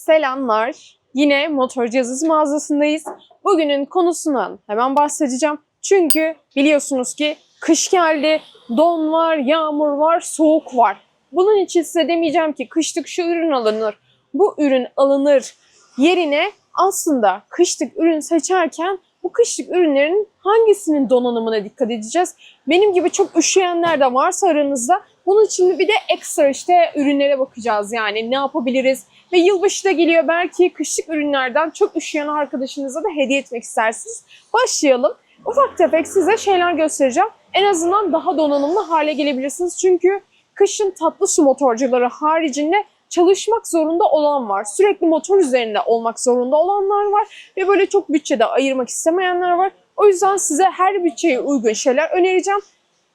Selamlar. Yine Motorcu Yazısı mağazasındayız. Bugünün konusundan hemen bahsedeceğim. Çünkü biliyorsunuz ki kış geldi, don var, yağmur var, soğuk var. Bunun için size demeyeceğim ki kışlık şu ürün alınır, bu ürün alınır yerine aslında kışlık ürün seçerken bu kışlık ürünlerin hangisinin donanımına dikkat edeceğiz? Benim gibi çok üşüyenler de varsa aranızda bunun için bir de ekstra işte ürünlere bakacağız yani ne yapabiliriz? Ve yılbaşı da geliyor belki kışlık ürünlerden çok üşüyen arkadaşınıza da hediye etmek istersiniz. Başlayalım. Ufak tefek size şeyler göstereceğim. En azından daha donanımlı hale gelebilirsiniz. Çünkü kışın tatlı su motorcuları haricinde çalışmak zorunda olan var. Sürekli motor üzerinde olmak zorunda olanlar var. Ve böyle çok bütçede ayırmak istemeyenler var. O yüzden size her bütçeye uygun şeyler önereceğim.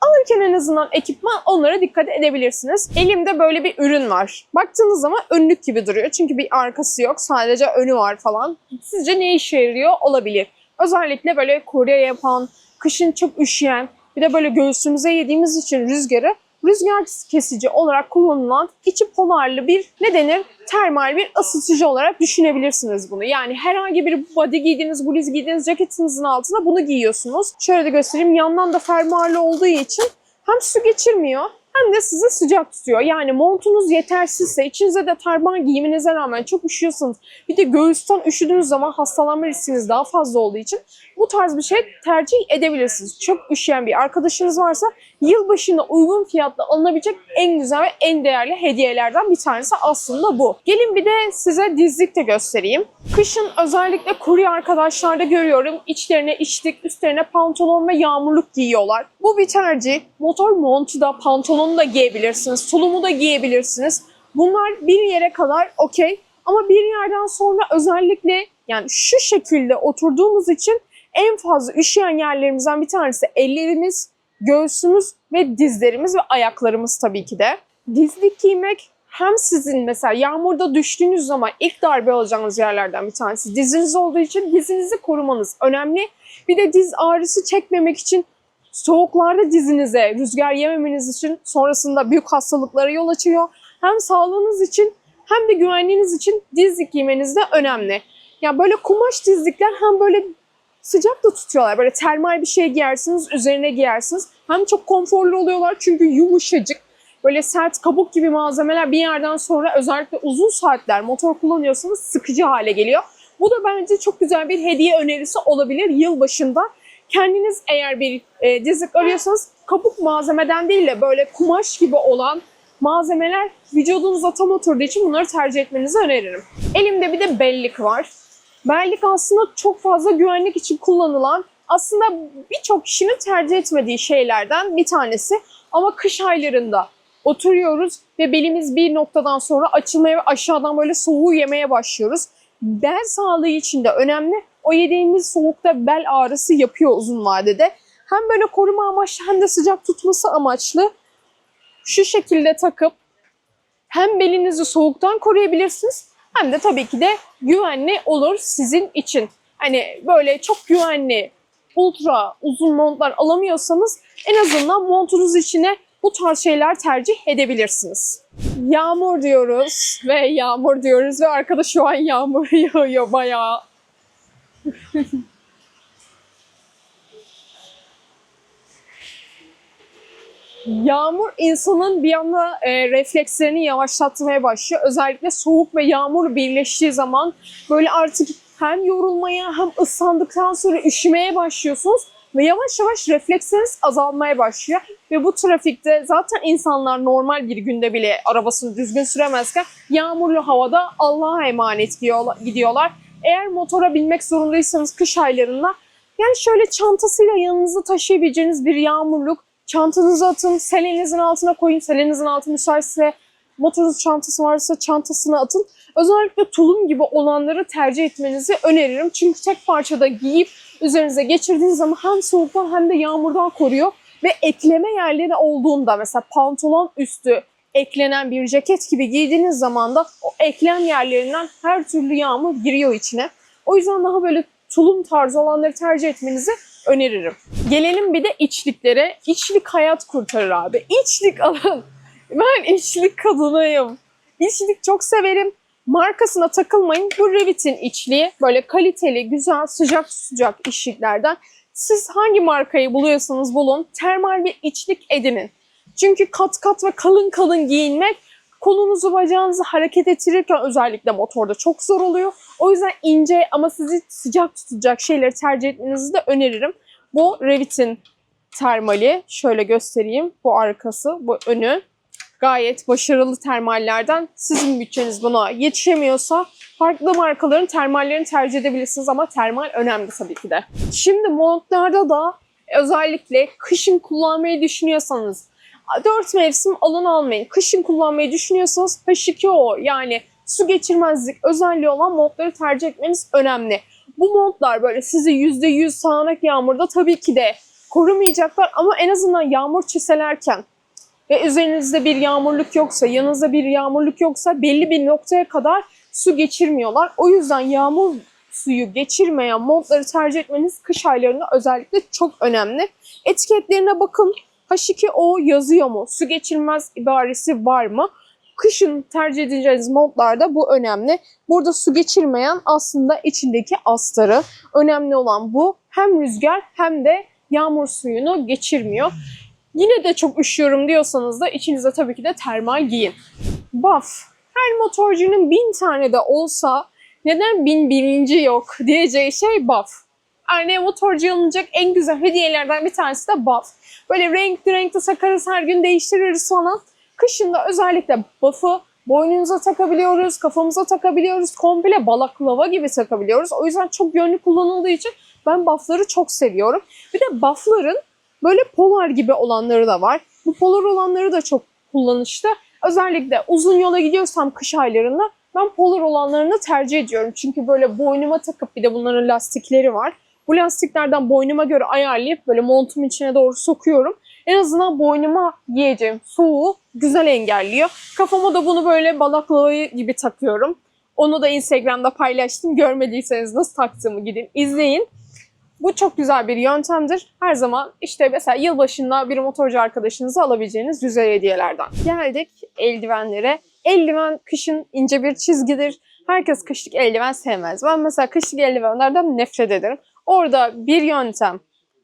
Alırken en azından ekipman onlara dikkat edebilirsiniz. Elimde böyle bir ürün var. Baktığınız zaman önlük gibi duruyor. Çünkü bir arkası yok. Sadece önü var falan. Sizce ne işe yarıyor olabilir? Özellikle böyle kurye yapan, kışın çok üşüyen, bir de böyle göğsümüze yediğimiz için rüzgarı rüzgar kesici olarak kullanılan içi polarlı bir ne denir? Termal bir ısıtıcı olarak düşünebilirsiniz bunu. Yani herhangi bir body giydiğiniz, bluz giydiğiniz ceketinizin altına bunu giyiyorsunuz. Şöyle de göstereyim. Yandan da fermuarlı olduğu için hem su geçirmiyor hem de sizi sıcak tutuyor. Yani montunuz yetersizse, içinize de termal giyiminize rağmen çok üşüyorsanız, bir de göğüsten üşüdüğünüz zaman hastalanma riskiniz daha fazla olduğu için bu tarz bir şey tercih edebilirsiniz. Çok üşüyen bir arkadaşınız varsa yılbaşında uygun fiyatla alınabilecek en güzel ve en değerli hediyelerden bir tanesi aslında bu. Gelin bir de size dizlik de göstereyim. Kışın özellikle kurye arkadaşlarda görüyorum. İçlerine içlik, üstlerine pantolon ve yağmurluk giyiyorlar. Bu bir tercih. Motor montu da, pantolonu da giyebilirsiniz. Tulumu da giyebilirsiniz. Bunlar bir yere kadar okey. Ama bir yerden sonra özellikle yani şu şekilde oturduğumuz için en fazla üşüyen yerlerimizden bir tanesi ellerimiz, göğsümüz ve dizlerimiz ve ayaklarımız tabii ki de. Dizlik giymek hem sizin mesela yağmurda düştüğünüz zaman ilk darbe alacağınız yerlerden bir tanesi diziniz olduğu için dizinizi korumanız önemli. Bir de diz ağrısı çekmemek için soğuklarda dizinize rüzgar yememeniz için sonrasında büyük hastalıklara yol açıyor. Hem sağlığınız için hem de güvenliğiniz için dizlik giymeniz de önemli. Ya böyle kumaş dizlikler hem böyle sıcak da tutuyorlar. Böyle termal bir şey giyersiniz, üzerine giyersiniz. Hem çok konforlu oluyorlar çünkü yumuşacık. Böyle sert kabuk gibi malzemeler bir yerden sonra özellikle uzun saatler motor kullanıyorsanız sıkıcı hale geliyor. Bu da bence çok güzel bir hediye önerisi olabilir yılbaşında. Kendiniz eğer bir e, dizlik arıyorsanız kabuk malzemeden değil de böyle kumaş gibi olan malzemeler vücudunuza tam oturduğu için bunları tercih etmenizi öneririm. Elimde bir de bellik var. Bellik aslında çok fazla güvenlik için kullanılan aslında birçok kişinin tercih etmediği şeylerden bir tanesi. Ama kış aylarında oturuyoruz ve belimiz bir noktadan sonra açılmaya ve aşağıdan böyle soğuğu yemeye başlıyoruz. Bel sağlığı için de önemli. O yediğimiz soğukta bel ağrısı yapıyor uzun vadede. Hem böyle koruma amaçlı hem de sıcak tutması amaçlı şu şekilde takıp hem belinizi soğuktan koruyabilirsiniz hem de tabii ki de güvenli olur sizin için. Hani böyle çok güvenli ultra uzun montlar alamıyorsanız en azından montunuz içine bu tarz şeyler tercih edebilirsiniz. Yağmur diyoruz ve yağmur diyoruz ve arkada şu an yağmur yağıyor bayağı. Yağmur insanın bir anda e, reflekslerini yavaşlatmaya başlıyor. Özellikle soğuk ve yağmur birleştiği zaman böyle artık hem yorulmaya hem ıslandıktan sonra üşümeye başlıyorsunuz ve yavaş yavaş refleksleriniz azalmaya başlıyor. Ve bu trafikte zaten insanlar normal bir günde bile arabasını düzgün süremezken yağmurlu havada Allah'a emanet gidiyorlar. Eğer motora binmek zorundaysanız kış aylarında yani şöyle çantasıyla yanınızda taşıyabileceğiniz bir yağmurluk çantanızı atın, selenizin altına koyun. Selenizin altı müsaitse motorunuz çantası varsa çantasına atın. Özellikle tulum gibi olanları tercih etmenizi öneririm. Çünkü tek parçada giyip üzerinize geçirdiğiniz zaman hem soğuktan hem de yağmurdan koruyor. Ve ekleme yerleri olduğunda mesela pantolon üstü eklenen bir ceket gibi giydiğiniz zaman da o eklem yerlerinden her türlü yağmur giriyor içine. O yüzden daha böyle tulum tarzı olanları tercih etmenizi öneririm. Gelelim bir de içliklere. İçlik hayat kurtarır abi. İçlik alın. Ben içlik kadınıyım. İçlik çok severim. Markasına takılmayın. Bu Revit'in içliği böyle kaliteli, güzel, sıcak sıcak içliklerden. Siz hangi markayı buluyorsanız bulun termal bir içlik edinin. Çünkü kat kat ve kalın kalın giyinmek kolunuzu bacağınızı hareket ettirirken özellikle motorda çok zor oluyor. O yüzden ince ama sizi sıcak tutacak şeyleri tercih etmenizi de öneririm. Bu Revit'in termali. Şöyle göstereyim. Bu arkası, bu önü. Gayet başarılı termallerden. Sizin bütçeniz buna yetişemiyorsa farklı markaların termallerini tercih edebilirsiniz ama termal önemli tabii ki de. Şimdi montlarda da özellikle kışın kullanmayı düşünüyorsanız 4 mevsim alın almayın. Kışın kullanmayı düşünüyorsanız H2O yani su geçirmezlik özelliği olan montları tercih etmeniz önemli. Bu montlar böyle sizi %100 sağanak yağmurda tabii ki de korumayacaklar ama en azından yağmur çiselerken ve üzerinizde bir yağmurluk yoksa, yanınızda bir yağmurluk yoksa belli bir noktaya kadar su geçirmiyorlar. O yüzden yağmur suyu geçirmeyen montları tercih etmeniz kış aylarında özellikle çok önemli. Etiketlerine bakın. H2O yazıyor mu? Su geçirmez ibaresi var mı? Kışın tercih edeceğiniz montlarda bu önemli. Burada su geçirmeyen aslında içindeki astarı. Önemli olan bu. Hem rüzgar hem de yağmur suyunu geçirmiyor. Yine de çok üşüyorum diyorsanız da içinize tabii ki de termal giyin. Buff. Her motorcunun bin tane de olsa neden bin birinci yok diyeceği şey buff. Yani motorcu alınacak en güzel hediyelerden bir tanesi de buff. Böyle renkli renkli takarız her gün değiştiririz falan. Kışında özellikle buff'ı boynumuza takabiliyoruz, kafamıza takabiliyoruz, komple balaklava gibi takabiliyoruz. O yüzden çok yönlü kullanıldığı için ben buff'ları çok seviyorum. Bir de buff'ların böyle polar gibi olanları da var. Bu polar olanları da çok kullanışlı. Özellikle uzun yola gidiyorsam kış aylarında ben polar olanlarını tercih ediyorum. Çünkü böyle boynuma takıp bir de bunların lastikleri var. Bu lastiklerden boynuma göre ayarlayıp böyle montumun içine doğru sokuyorum. En azından boynuma giyeceğim soğuğu güzel engelliyor. Kafama da bunu böyle balaklava gibi takıyorum. Onu da Instagram'da paylaştım. Görmediyseniz nasıl taktığımı gidin izleyin. Bu çok güzel bir yöntemdir. Her zaman işte mesela yılbaşında bir motorcu arkadaşınızı alabileceğiniz güzel hediyelerden. Geldik eldivenlere. Eldiven kışın ince bir çizgidir. Herkes kışlık eldiven sevmez. Ben mesela kışlık eldivenlerden nefret ederim. Orada bir yöntem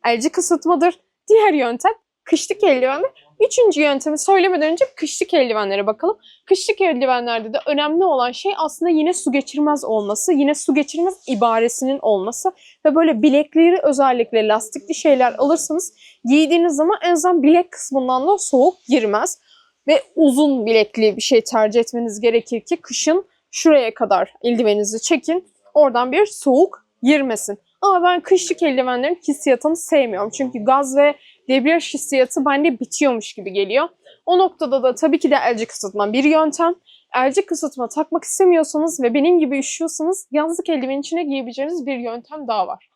elci kısıtmadır. Diğer yöntem kışlık eldivenler. Üçüncü yöntemi söylemeden önce kışlık eldivenlere bakalım. Kışlık eldivenlerde de önemli olan şey aslında yine su geçirmez olması. Yine su geçirmez ibaresinin olması. Ve böyle bilekleri özellikle lastikli şeyler alırsanız giydiğiniz zaman en azından bilek kısmından da soğuk girmez. Ve uzun bilekli bir şey tercih etmeniz gerekir ki kışın şuraya kadar eldiveninizi çekin. Oradan bir soğuk girmesin. Ama ben kışlık eldivenlerin hissiyatını sevmiyorum. Çünkü gaz ve debriyaj hissiyatı bende bitiyormuş gibi geliyor. O noktada da tabii ki de elci kısıtma bir yöntem. Elci kısıtma takmak istemiyorsanız ve benim gibi üşüyorsanız yazlık eldivenin içine giyebileceğiniz bir yöntem daha var.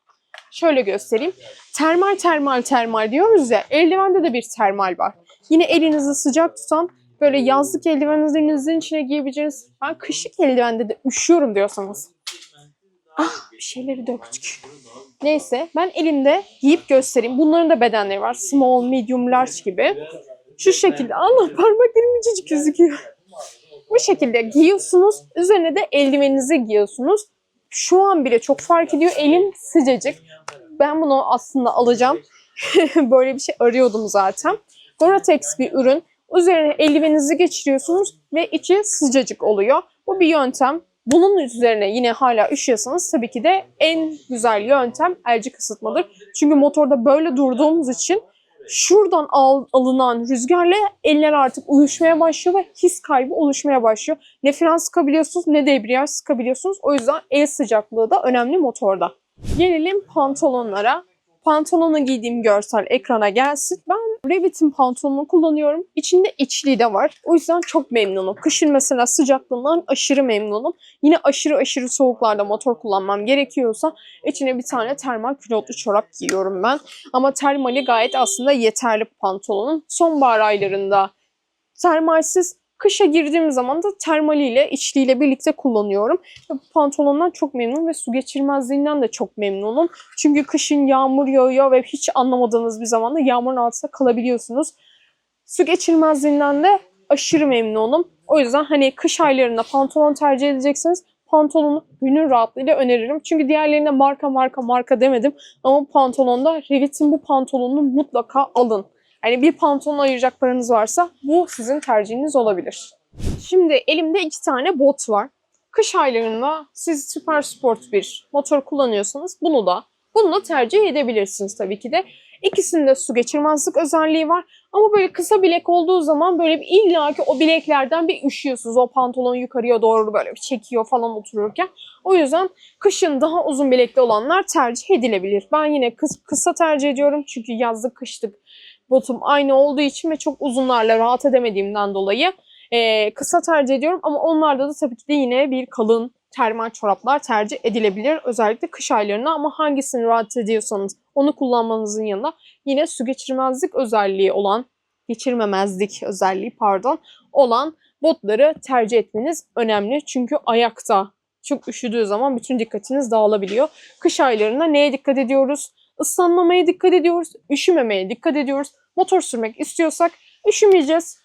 Şöyle göstereyim. Termal termal termal diyoruz ya eldivende de bir termal var. Yine elinizi sıcak tutan böyle yazlık eldiveninizin içine giyebileceğiniz ben kışlık eldivende de üşüyorum diyorsanız. Ah bir şeyleri döktük. Neyse ben elimde giyip göstereyim. Bunların da bedenleri var. Small, medium, large gibi. Şu şekilde. Allah parmaklarım incecik gözüküyor. Bu şekilde giyiyorsunuz. Üzerine de eldiveninizi giyiyorsunuz. Şu an bile çok fark ediyor. Elim sıcacık. Ben bunu aslında alacağım. Böyle bir şey arıyordum zaten. Gore-Tex bir ürün. Üzerine eldiveninizi geçiriyorsunuz ve içi sıcacık oluyor. Bu bir yöntem. Bunun üzerine yine hala üşüyorsanız tabii ki de en güzel yöntem elci kısıtmadır. Çünkü motorda böyle durduğumuz için şuradan al, alınan rüzgarla eller artık uyuşmaya başlıyor ve his kaybı oluşmaya başlıyor. Ne fren sıkabiliyorsunuz ne debriyaj sıkabiliyorsunuz. O yüzden el sıcaklığı da önemli motorda. Gelelim pantolonlara. Pantolonu giydiğim görsel ekrana gelsin. Ben Revit'in pantolonunu kullanıyorum. İçinde içliği de var. O yüzden çok memnunum. Kışın mesela sıcaklığından aşırı memnunum. Yine aşırı aşırı soğuklarda motor kullanmam gerekiyorsa içine bir tane termal külotlu çorap giyiyorum ben. Ama termali gayet aslında yeterli pantolonun. Sonbahar aylarında termalsiz Kışa girdiğim zaman da termaliyle, içliğiyle birlikte kullanıyorum. Bu pantolondan çok memnunum ve su geçirmezliğinden de çok memnunum. Çünkü kışın yağmur yağıyor ve hiç anlamadığınız bir zamanda yağmurun altında kalabiliyorsunuz. Su geçirmezliğinden de aşırı memnunum. O yüzden hani kış aylarında pantolon tercih edecekseniz pantolonu gönül rahatlığıyla öneririm. Çünkü diğerlerine marka marka marka demedim. Ama pantolonda Revit'in bu pantolonunu mutlaka alın. Yani bir pantolon ayıracak paranız varsa bu sizin tercihiniz olabilir. Şimdi elimde iki tane bot var. Kış aylarında siz süper sport bir motor kullanıyorsanız bunu da bunu da tercih edebilirsiniz tabii ki de. İkisinde su geçirmezlik özelliği var. Ama böyle kısa bilek olduğu zaman böyle bir illaki o bileklerden bir üşüyorsunuz. O pantolon yukarıya doğru böyle bir çekiyor falan otururken. O yüzden kışın daha uzun bilekli olanlar tercih edilebilir. Ben yine kıs- kısa tercih ediyorum çünkü yazlık kışlık botum aynı olduğu için ve çok uzunlarla rahat edemediğimden dolayı eee, kısa tercih ediyorum. Ama onlarda da tabii ki de yine bir kalın termal çoraplar tercih edilebilir. Özellikle kış aylarında ama hangisini rahat ediyorsanız onu kullanmanızın yanında yine su geçirmezlik özelliği olan, geçirmemezlik özelliği pardon olan botları tercih etmeniz önemli. Çünkü ayakta çok üşüdüğü zaman bütün dikkatiniz dağılabiliyor. Kış aylarında neye dikkat ediyoruz? Islanmamaya dikkat ediyoruz, üşümemeye dikkat ediyoruz. Motor sürmek istiyorsak üşümeyeceğiz,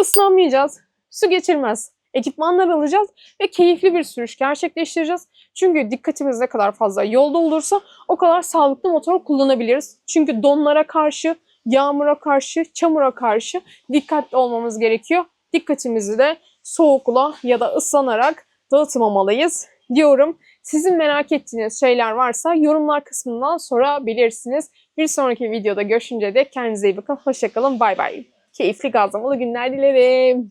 ıslanmayacağız, su geçirmez ekipmanlar alacağız ve keyifli bir sürüş gerçekleştireceğiz. Çünkü dikkatimiz ne kadar fazla yolda olursa o kadar sağlıklı motor kullanabiliriz. Çünkü donlara karşı, yağmura karşı, çamura karşı dikkatli olmamız gerekiyor. Dikkatimizi de soğukla ya da ıslanarak dağıtmamalıyız diyorum. Sizin merak ettiğiniz şeyler varsa yorumlar kısmından sorabilirsiniz. Bir sonraki videoda görüşünce dek kendinize iyi bakın. Hoşçakalın. Bay bay. Keyifli gazlamalı günler dilerim.